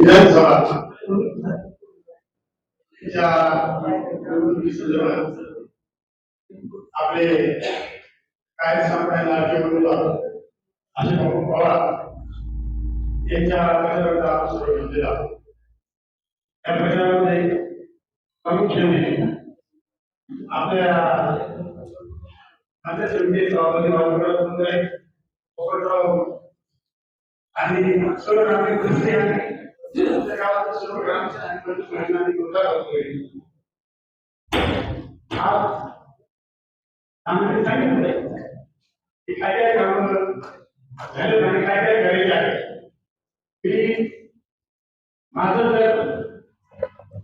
विधानसभा आपले काय सांगायला अशोक पवार यांच्या प्रचाराचा सुरू घेतलेला प्रचारामध्ये प्रामुख्याने आपल्या आता समिती सभापती बाबूराव आणि सर्व नागरिक आणि सर्व आम्ही सांगितलं की काय काय कामं झाले आणि काय काय करायचे आहे मी माझं जर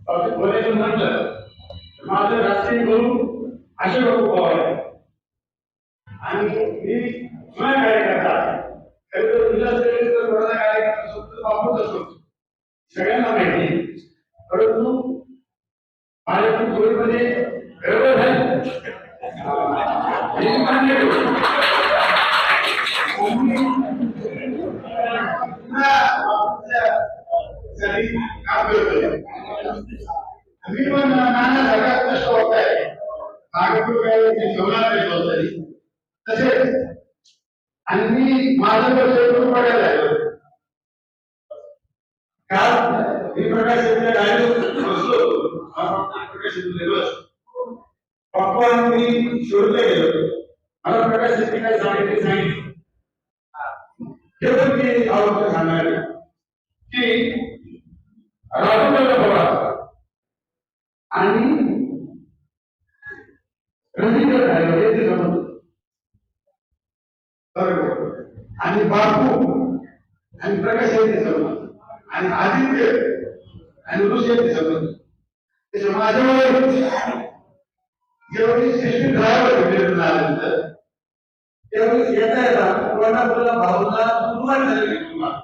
बाबतीत बोलायचं म्हटलं माझं राष्ट्रीय गुरु अशोक बाबू पवार आणि मी जुना कार्यकर्ता खरं तर कार्यकर्ता बापूच सगळ्यांना माहिती. परंतु माझ्या कोविडमध्ये गडबड झाली हे मान्य काम करतोय. मी पण नाना सगळ्यात कष्ट होत आहे नागपूर काय जेवणार नाही होत तसेच आणि मी माझं पडायला लागलो काल मी प्रकाश यांच्या गाडीवर बसलो आपण प्रकाश यांच्याकडे बस पप्पा आणि मी शोधले गेलो मला प्रकाश यांनी काय सांगितले सांगितले हे पण मी आवडतं सांगायला की राहुल पवार आणि रवींद्र झाले हे ते समजतो बरोबर आणि बापू आणि प्रकाश यांचे संबंध आणि आदित्य आणि ऋषी यांचे जेवढी शिष्टी ड्रायव्हर भेटून आल्यानंतर येता येता कोल्हापूरला भाऊला सुरुवात झाली तुम्हाला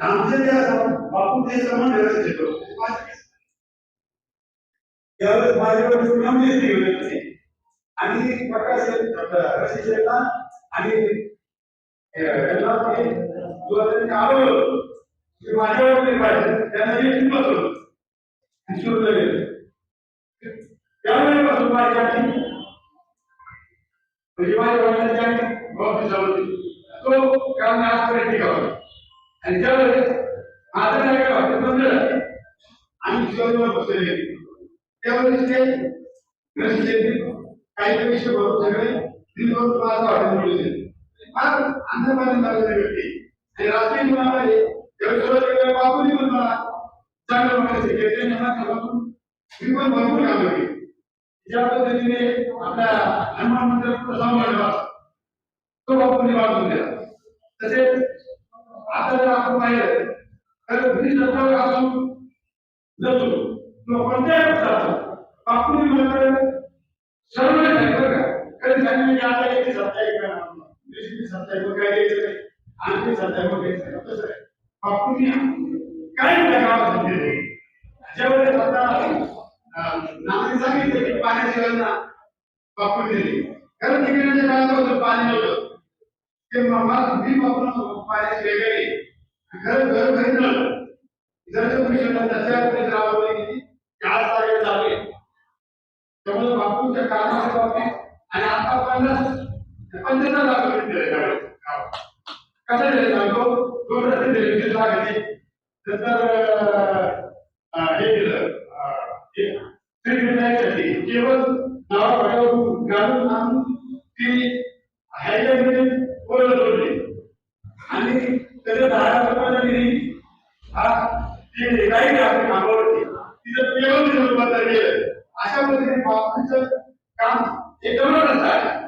आमचे जे व्यवस्थित त्यावेळेस होते. आणि प्रकाश रशी आणि अं, ते त्यांनी आवडलं ते माझ्यावरती पाहिजे त्यांना हे शिकवत होतं. गेलं. त्यावेळेपासून माझ्या म्हणजे माझ्या वडिलांची आणि बाबती जवळची तो काम आजपर्यंत टिकावा आणि त्यावेळेस माझं नाही का वाटत समजलं आम्ही शिवाजीवर बसलेले त्यावेळेस ते रस्त्याचे काही विषय बरोबर सगळे दिलभर माझं वाटत मिळते फार अंधपाणी झालेले व्यक्ती. आणि रात्री जीवनामध्ये ज्यावेळेस सुरुवातीला बापूजी पण मला चांगलं म्हणायचे की मी पण भरपूर कामं केली ज्या पद्धतीने आपल्या हनुमान मंदिर सांभाळला तो बापूंनी वाढवून दिला तसेच आता जर आपण पाहिलं तर घरी सत्तावर असून जातो किंवा कोणत्याही जातो बापूंनी मात्र सर्व का कधी सांगितलं की आता याची सत्ता का सत्ता काय द्यायचं नाही आणखी सत्ता आहे द्यायचं नाही आहे. बापूंनी काय गावात म्हणजे? ज्यावेळेस आता नामाने सांगितलं की पाण्याची योजना बापूंनी दिली. कारण तिकडे काळापासून पाणी नव्हतं. ते मला मी वापरून पाण्याची वेगळी. खरं घर घरी नव्हतं. जर तुम्ही राबवली गेली. चार त्यामुळे बापूंच्या कामाच्या बाबतीत आणि आता पन्नास पंचवीस लाख रुपये दिले त्यावेळेस कसं दिले सांगतो दोन नंतर हे केलं. अं, केवळ घालून आणून ती हायवे ओरड जोडली. आणि त्याच्या दहा रुपयाला हा ती आपली तिचं पेमेंट अशा पद्धतीने बापूचं काम हे जमतच आहे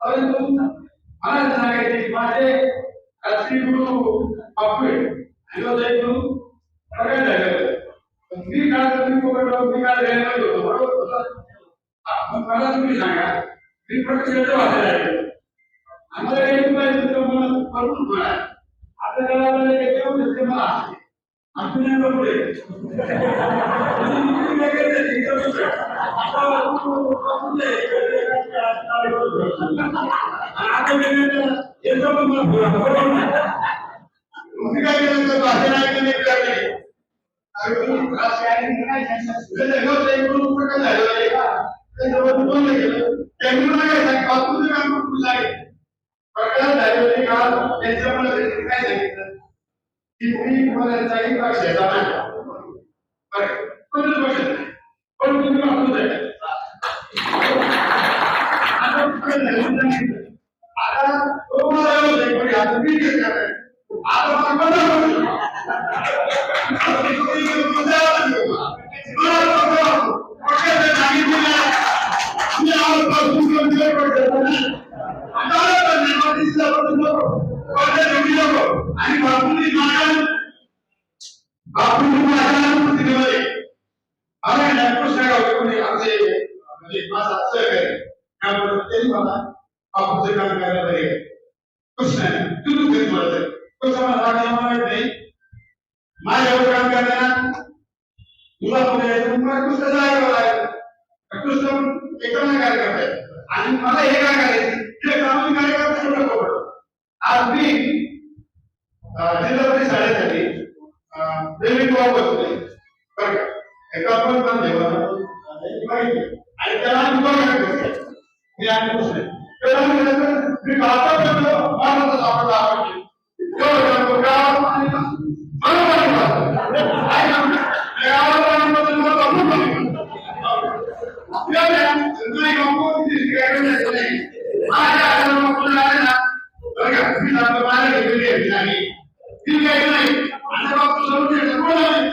परंतु मला सांगायचे माझे श्री गुरु बापू आहे आणि तो जय गुरु प्रगट झालेला मी काय तुम्ही पकडलो काय द्यायला होतो आहे काय पण तुम्ही काय केलं तर भाषण ऐकलं नाही कळलं नाही. अरे तुम्ही राजकारणी काय सांगता? तुझं जगात एक दोन उपक्रम झाले पाहिजे का? ते जवळ दोन नाही केलं. त्यांनी मला काय सांगितलं? बापूचं काम खूप आहे. प्रकरण झाले होते का? त्यांचं मला त्यांनी काय सांगितलं? की तुम्ही तुम्हाला जाईल का शेजारा? बरं, कोणतं पक्ष नाही. पण तुम्ही बापूच आहे. आता प्रकरण झाले होते. आता तो मला एवढं आहे, पण आता मी काय करणार? आता मला बंद करू. कृष्ण तू तू घरी बोलायचं कसं मला वाटलं मला माहीत नाही माझ्यावर काम करताना तुला पुढे यायचं मला कृष्णाचं ऐकावं लागेल कृष्ण एकाला कार्य करताय आणि मला हे काय करायचं हे सामाजिक कार्यक्रम सोडलं पडलं आज मी अं, जिल्हा परिषद शाळेसाठी अं, दैनिक वापर होते बरं का एका पण पण माहिती आणि त्याला आम्ही बघायला बसलो. मी आणि कृष्ण त्याला मी म्हणायचं, मी भारतापर्यंत भारताचा सापडला आवडते एवढं करतो गावात आणि बरोबर आहे बा. आहे ना? गावात आणि बद्दल मला भरपूर माहिती आहे. या द्या. नाही गप्पा किती काय करायचं नाही. माझ्या हाताला पुढे आले ना, बरं का, मी सांगतो, माझ्या घेतलेली आहे बिर्याणी. ती काय नाही. माझ्या बाबतीत समजून घ्यायचं कोण आहे?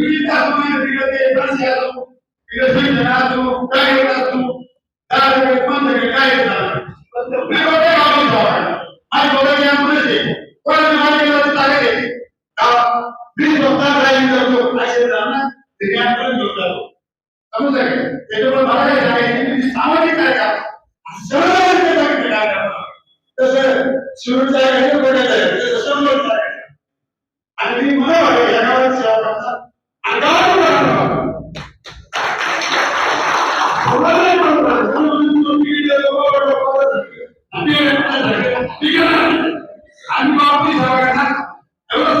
बोलत. आई वडिलांचं नाव बोलला. तो नातेवाईक नाही आहे. विलास काही ओळख नाही. बापू पण नाही झाला. बरोबर. बापूची जागी नसणार. पण माझं काही चुकलं आहे. बापू नव्हता. समजून घ्या. झाले बापू. बरं का, तो तुमच्या सगळ्या समजून घ्या. असं मला एकच सांगायचं की बापूचं काम करणार. आणि पटकन झालं ते सांगितलं काय ऐकणार? ते काय ऐकणार? की तुमचं पक्ष निवडा ते सोडून द्या. काय करतोय? तुम्ही त्या समोर तिकडे ते बस या तो. तिकडे शिक्षण असो, काय करत असो. दहा टक्के, पाच टक्के काय येतात? मी कोणत्या गावात जाऊ? आणि कोणाच्या यामुळेच आहे. कोणाच्या मालकीला ते ताकद आहे. का? मी स्वतः ड्रायव्हिंग करतो. असे जाणार, ते ज्ञान घेऊन जातो. समजलं का? त्याच्यामुळे मला काय सांगायचं की सामाजिक काय का सर्व सांगितलं काय करावं. तसं सुरूच आहे हे पडायचं आहे तसं सर्व आहे. आणि मी मला वाटतं या गावात सेवा करतात आणि गावात करतात. कोणाला नाही म्हणत. तुम्ही- तुम्ही लोकं लोकं आणि ठीक आहे ना? आणि मग आपली सेवा करणार एवढं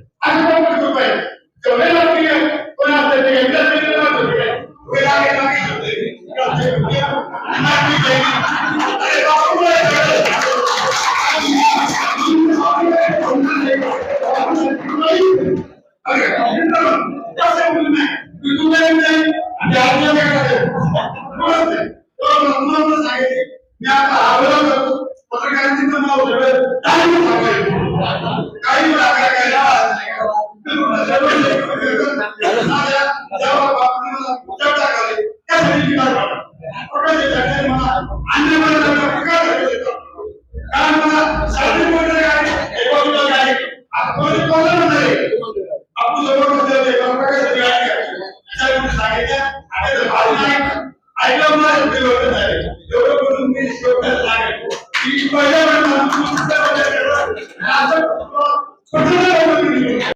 Comemos bien con las detenidas de la mujer. Cuidado que no hay que hacer. No hay.